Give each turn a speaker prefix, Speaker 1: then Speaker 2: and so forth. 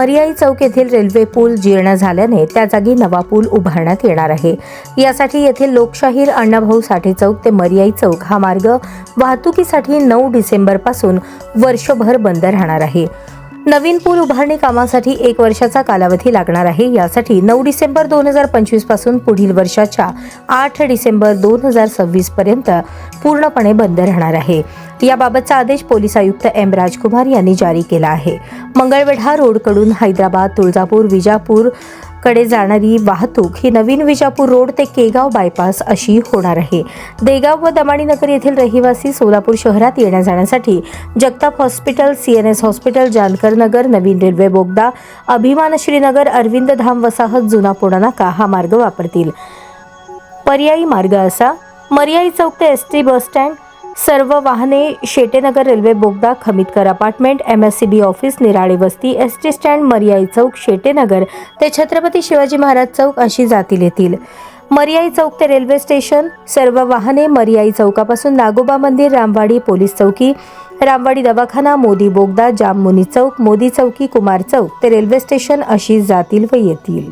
Speaker 1: मरियाई चौक येथील रेल्वे पूल जीर्ण झाल्याने त्या जागी नवा पूल उभारण्यात येणार आहे. यासाठी येथील लोकशाहीर अण्णाभाऊ साठे चौक ते मरियाई चौक हा मार्ग वाहतुकीसाठी नऊ डिसेंबरपासून वर्षभर बंद राहणार आहे. नवीन पूल उभारणी कामासाठी एक वर्षाचा कालावधी लागणार आहे. यासाठी नऊ डिसेंबर दोन हजार पंचवीसपासून पुढील वर्षाच्या आठ डिसेंबर दोन हजार सव्वीस पर्यंत पूर्णपणे बंद राहणार आहे. याबाबतचा आदेश पोलीस आयुक्त एम राजकुमार यांनी जारी केला आहे. मंगळवेढा रोडकडून हैदराबाद तुळजापूर विजापूरकडे जाणारी वाहतूक ही नवीन विजापूर रोड ते केगाव बायपास अशी होणार आहे. देगाव व दमाणीनगर येथील रहिवासी सोलापूर शहरात येण्या जाण्यासाठी Jagtap hospital C N S hospital Jankar Nagar नवीन रेल्वे बोगदा अभिमान श्रीनगर अरविंद धाम वसाहत जुना पुणा नाका हा मार्ग वापरतील. पर्यायी मार्ग असा. मर्याई चौक ते एस टी बसस्टँड सर्व वाहने शेटेनगर रेल्वे बोगदा Khamitkar apartment M S C B office Nirale Vasti S T stand Maryai Chowk Shetenagar ते छत्रपती शिवाजी महाराज चौक अशी जातील येतील. मर्याई चौक ते रेल्वे स्टेशन सर्व वाहने मर्याई चौकापासून नागोबा मंदिर रामवाडी पोलीस चौकी रामवाडी दवाखाना मोदी बोगदा जाममुनी चौक मोदी चौकी कुमार चौक ते रेल्वे स्टेशन अशी जातील व येतील.